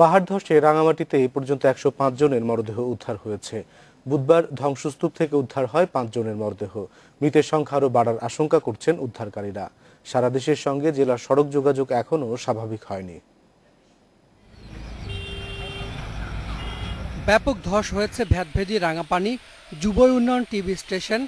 পাহাড় ধসে রাঙামাটিতে এই পর্যন্ত একশো পাঁচ জনের মরদেহ উদ্ধার হয়েছে। বুধবার ধ্বংসস্তূপ থেকে উদ্ধার হয় পাঁচ জনের মরদেহ। মৃতের সংখ্যা আরও বাড়ার আশঙ্কা করছেন উদ্ধারকারীরা। সারা দেশের সঙ্গে জেলার সড়ক যোগাযোগ এখনও স্বাভাবিক হয়নি। ব্যাপক ধস হয়েছে ভ্যাদভেদি রাঙাপানি যুব উন্নয়ন TV station,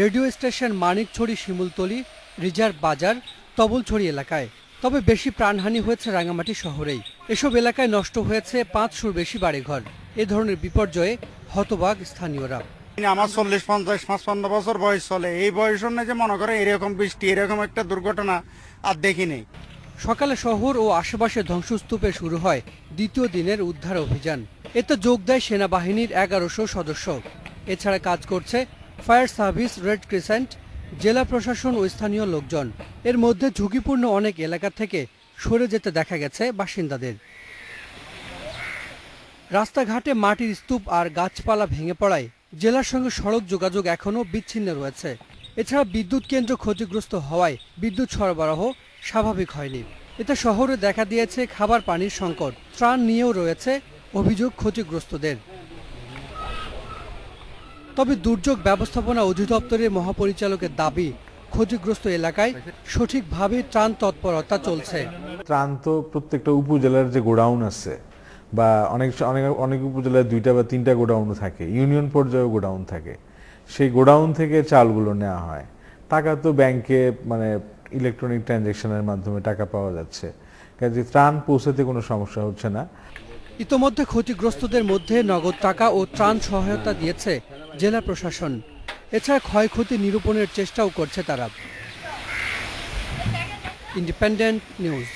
radio station Manikchhari Shimultali, reserve Bazar, Tabalchhari এলাকায়। তবে বেশি প্রাণহানি হয়েছে রাঙামাটি শহরেই। এসব এলাকায় নষ্ট হয়েছে পাঁচশোর বেশি বাড়িঘর। এ ধরনের বিপর্যয়ে হতবাক স্থানীয়রা। আমার চল্লিশ পঞ্চাশ পাঁচপান্ন বছর বয়স চলে। এই বয়স যে মনে করে এরকম বৃষ্টি এরকম একটা দুর্ঘটনা আর দেখিনি সকালে শহর ও আশেপাশে ধ্বংসস্তূপে শুরু হয় দ্বিতীয় দিনের উদ্ধার অভিযান। এতে যোগ দেয় সেনাবাহিনীর এগারোশো সদস্য। এছাড়া কাজ করছে ফায়ার সার্ভিস রেড ক্রিসেন্ট জেলা প্রশাসন ও স্থানীয় লোকজন। এর মধ্যে ঝুঁকিপূর্ণ অনেক এলাকা থেকে সরে যেতে দেখা গেছে বাসিন্দাদের। রাস্তাঘাটে মাটির স্তূপ আর গাছপালা ভেঙে পড়ায় জেলার সঙ্গে সড়ক যোগাযোগ এখনও বিচ্ছিন্ন রয়েছে। এছাড়া বিদ্যুৎ কেন্দ্র ক্ষতিগ্রস্ত হওয়ায় বিদ্যুৎ সরবরাহ স্বাভাবিক হয়নি। এতে শহরে দেখা দিয়েছে খাবার পানির সংকট, ত্রাণ নিয়েও রয়েছে অভিযোগ ক্ষতিগ্রস্তদের। তবে দুর্যোগ ব্যবস্থাপনা অধিদপ্তরের মহাপরিচালকের দাবি ক্ষতিগ্রস্ত এলাকায় সঠিকভাবে ত্রাণ তৎপরতা চলছে। ত্রাণ তো প্রত্যেকটা উপজেলার যে গোডাউন আছে বা অনেক অনেক অনেক উপজেলায় দুইটা বা তিনটা গোডাউন থাকে ইউনিয়ন পর্যায়েও গোডাউন থাকে। সেই গোডাউন থেকে চালগুলো নেওয়া হয়। টাকা তো ব্যাংকে মানে ইলেকট্রনিক ট্রানজ্যাকশনের মাধ্যমে টাকা পাওয়া যাচ্ছে। কাজে ত্রাণ পৌঁছাতে কোনো সমস্যা হচ্ছে না। ইতোমধ্যে ক্ষতিগ্রস্তদের মধ্যে নগদ টাকা ও ত্রাণ সহায়তা দিয়েছে জেলা প্রশাসন। এছাড়া ক্ষয়ক্ষতি নিরূপণের চেষ্টাও করছে তারা। Independent news